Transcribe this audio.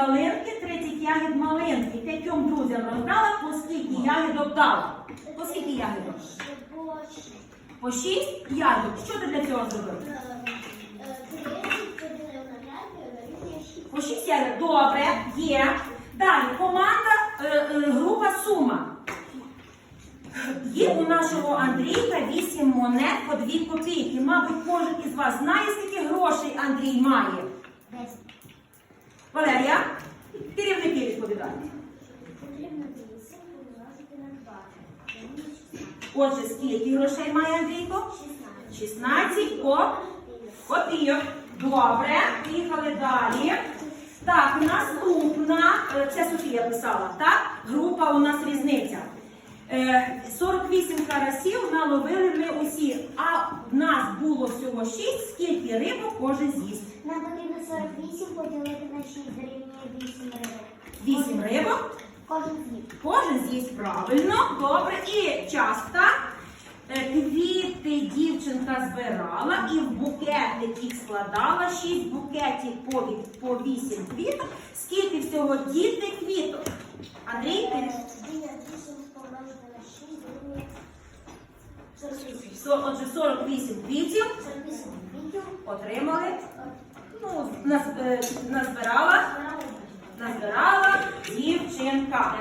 ялинки, 30 ягід малинки. П'ятьом друзям роздала, по скільки ягідок дала? По скільки ягідок? По 6 ягідок. Що ти для цього зробив? По 6 ягідок. Добре, є. Далі команда, е, е, група сума. Є у нашого Андрійка 8 монет по 2 копійки. Мабуть, кожен із вас знає, скільки грошей Андрій має. Валерія, керівники відповідають. Отже, скільки грошей має Андрійко? 16 ко- копійок. Добре, поїхали далі. Так, наступна, е, це Софія писала, так? Група у нас різниця. Е, 48 карасів наловили ми усі, всього 6, скільки рибок кожен з'їсть. Нам потрібно 48 поділити на 6 дорівнює 8 рибок. 8 рибок, Кожен з'їв. кожен з'їсть правильно, добре. І частка. Е, Квіти дівчинка збирала і в букетик їх складала. Шість букетів по, від- по вісім квіток. Скільки всього діти квіток? Андрій, ти 8 помножити на 6 дорівнює 48. Со- отже 48 квітів отримали. Ну, е, назбирала, назбирала дівчинка.